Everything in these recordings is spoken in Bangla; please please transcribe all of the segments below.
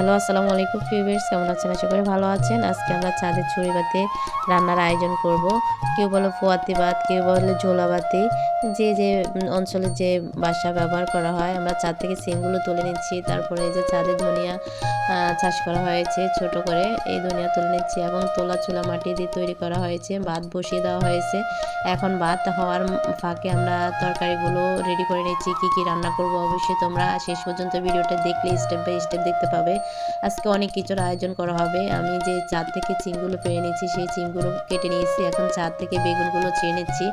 হ্যালো, আসসালামু আলাইকুম ফিউবার্স কেমন আছেন? আশা করি ভালো আছেন। আজকে আমরা চাঁদের চুরি বাতে রান্নার আয়োজন করব। কেউ বলে ফোয়াতি ভাত, কেউ বলে ঝোলা বাতি। যে যে অঞ্চলে যে বাসা ব্যবহার করা হয়, আমরা চাঁদ থেকে সিমগুলো তুলে নিচ্ছি। তারপরে যে চাঁদে ধনিয়া চাষ করা হয়েছে ছোট করে। এই ধনিয়া তুলে নিচ্ছি এবং তোলা চুলা মাটি দিয়ে তৈরি করা হয়েছে। ভাত বসিয়ে দেওয়া হয়েছে। এখন ভাত হওয়ার ফাঁকে আমরা তরকারিগুলো রেডি করে নিচ্ছি। কী কী রান্না করব অবশ্যই তোমরা শেষ পর্যন্ত ভিডিওটা দেখলে স্টেপ বাই স্টেপ দেখতে পাবে। আজকে অনেক কিছুর আয়োজন করা হবে। আমি যে চাঁদ থেকে চিমগুলো পেরে নিয়েছি, সেই চিমগুলো কেটে নিয়েছি। এখন চাঁদ থেকে বেগুনগুলো চেয়ে নিচ্ছি।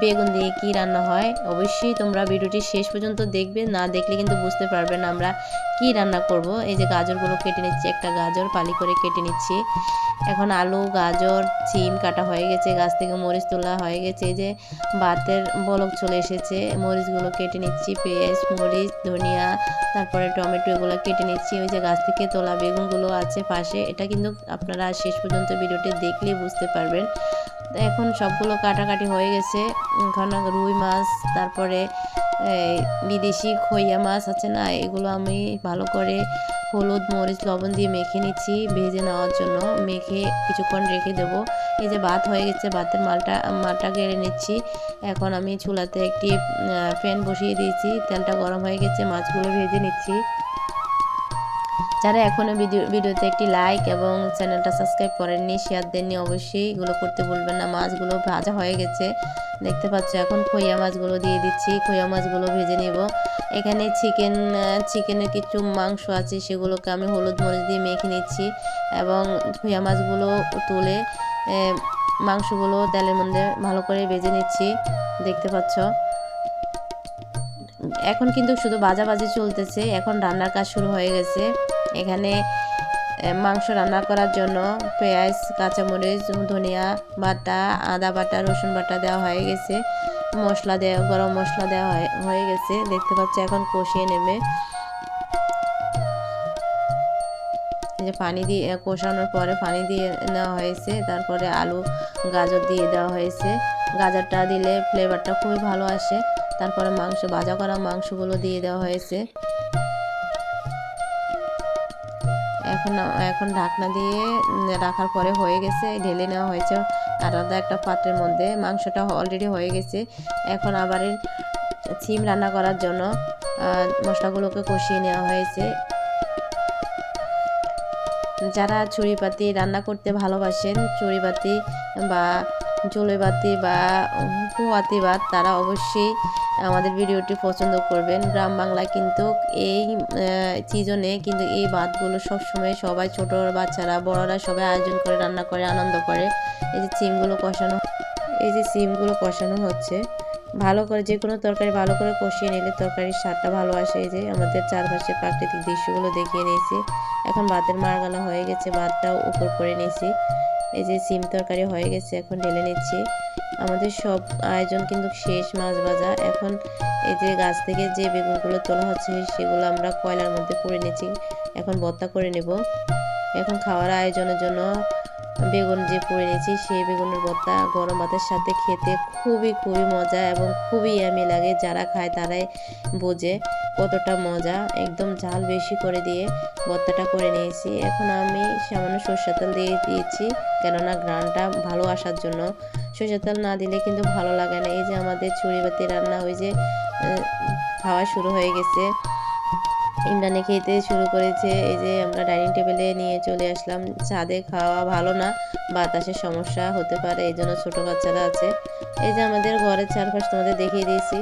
বেগুন দিয়ে কি রান্না হয়? অবশ্যই তোমরা ভিডিওটি শেষ পর্যন্ত দেখবে। না দেখলে কিন্তু বুঝতে পারবে না আমরা কি রান্না করব। এই যে গাজরগুলো কেটে নিচ্ছি, একটা গাজর পালি করে কেটে নিচ্ছি। এখন আলু, গাজর চিম কাটা হয়ে গেছে, গাছ থেকে মরিচ তোলা হয়ে গেছে। এই যে ভাতের বলক চলে এসেছে, মরিচগুলো কেটে নিচ্ছি, পেঁয়াজ, মরিচ, ধনিয়া, তারপরে টমেটো এগুলো কেটে নিচ্ছি। ওই যে গাছ থেকে তোলা বেগুনগুলো আছে পাশে। এটা কিন্তু আপনারা শেষ পর্যন্ত ভিডিওটি দেখলেই বুঝতে পারবেন। এখন সবগুলো কাটাকাটি হয়ে গেছে। এখন রুই মাছ, তারপরে বিদেশি খইয়া মাছ আছে না? এগুলো আমি ভালো করে হলুদ, মরিচ, লবণ দিয়ে মেখে নিচ্ছি ভেজে নেওয়ার জন্য। মেখে কিছুক্ষণ রেখে দেবো। এই যে ভাত হয়ে গেছে, ভাতের মালটা মালটা কেড়ে নিচ্ছি। এখন আমি চুলাতে একটি ফ্যান বসিয়ে দিয়েছি। তেলটা গরম হয়ে গেছে, মাছগুলো ভেজে নিচ্ছি। যারা এখনও ভিডিও ভিডিওতে একটি লাইক এবং চ্যানেলটা সাবস্ক্রাইব করেননি শেয়ার দেননি, অবশ্যই এগুলো করতে বলবেন না। মাছগুলো ভাজা হয়ে গেছে। দেখতে পাচ্ছ এখন খইয়া মাছগুলো দিয়ে দিচ্ছি। খইয়া মাছগুলো ভেজে নিব। এখানে চিকেন চিকেনের কিছু মাংস আছে, সেগুলোকে আমি হলুদ মরিচ দিয়ে মেখে নিচ্ছি এবং খইয়া মাছগুলো তুলে মাংসগুলো তেলের মধ্যে ভালো করে ভেজে নিচ্ছি। দেখতে পাচ্ছ? এখন কিন্তু শুধু বাজাবাজি চলতেছে। এখন রান্নার কাজ শুরু হয়ে গেছে। এখানে মাংস রান্না করার জন্য পেঁয়াজ, কাঁচামরিচ, ধনিয়া বাটা, আদা বাটা, রসুন বাটা দেওয়া হয়ে গেছে। মশলা দেওয়া, গরম মশলা দেওয়া হয়ে গেছে। দেখতে পাচ্ছি এখন কষিয়ে নেবে। যে পানি দিয়ে কষানোর পরে পানি দিয়ে নেওয়া হয়েছে। তারপরে আলু, গাজর দিয়ে দেওয়া হয়েছে। গাজরটা দিলে ফ্লেভারটা খুবই ভালো আসে। তারপরে মাংস, ভাজা করা মাংসগুলো দিয়ে দেওয়া হয়েছে। এখন এখন ঢাকনা দিয়ে রাখার পরে হয়ে গেছে, ঢেলে নেওয়া হয়েছে। আলাদা একটা পাত্রের মধ্যে মাংসটা অলরেডি হয়ে গেছে। এখন আবার সিম রান্না করার জন্য মশলাগুলোকে কষিয়ে নেওয়া হয়েছে। যারা চুরিপাতি রান্না করতে ভালোবাসেন, চুরিপাতি বা জলেবাতি বা পোয়াতি ভাত তারা অবশ্যই আমাদের ভিডিওটি পছন্দ করবেন। গ্রাম বাংলায় কিন্তু এই সিজনে কিন্তু এই ভাতগুলো সবসময় সবাই ছোট বাচ্চারা, বড়রা সবাই আয়োজন করে, রান্না করে, আনন্দ করে। এই যে সিমগুলো কষানো, এই যে সিমগুলো কষানো হচ্ছে। ভালো করে যে কোনো তরকারি ভালো করে কষিয়ে নিলে তরকারির স্বাদটা ভালো আসে। এই যে আমাদের চারপাশে প্রাকৃতিক দৃশ্যগুলো দেখিয়ে নিয়েছি। এখন ভাতের মারগালা হয়ে গেছে, ভাতটাও উপর করে নিয়েছি। এই যে সিম তরকারি হয়ে গেছে, এখন ঢেলে নিচ্ছি। আমাদের সব আয়োজন কিন্তু শেষ মাছ ভাজা। এখন এই যে গাছ থেকে যে বেগুনগুলো তোলা হচ্ছে, সেগুলো আমরা কয়লার মধ্যে পুড়ে নিচ্ছি। এখন ভর্তা করে নেব। এখন খাওয়ার আয়োজনের জন্য বেগুন যে পুড়ে নিয়েছি, সেই বেগুনের ভর্তা গরম ভাতের সাথে খেতে খুবই খুবই মজা এবং খুবই ইয়ামি লাগে। যারা খায় তারাই বোঝে কতটা মজা। একদম ঝাল বেশি করে দিয়ে ভর্তাটা করে নিয়েছি। এখন আমি সামান্য সর্ষের তেল দিয়ে দিয়েছি, কেননা গ্রানটা ভালো আসার জন্য। সর্ষের তেল না দিলে কিন্তু ভালো লাগে না। এই যে আমাদের চুড়িবাতি রান্না ওই যে খাওয়া শুরু হয়ে গেছে। ইমরানে খেতে শুরু করেছে। এই যে আমরা ডাইনিং টেবিলে নিয়ে চলে আসলাম। ছাদে খাওয়া ভালো না, বাতাসের সমস্যা হতে পারে, এই জন্য ছোটো বাচ্চারা আছে। এই যে আমাদের ঘরের চারপাশ তোমাদের দেখিয়ে দিয়েছি।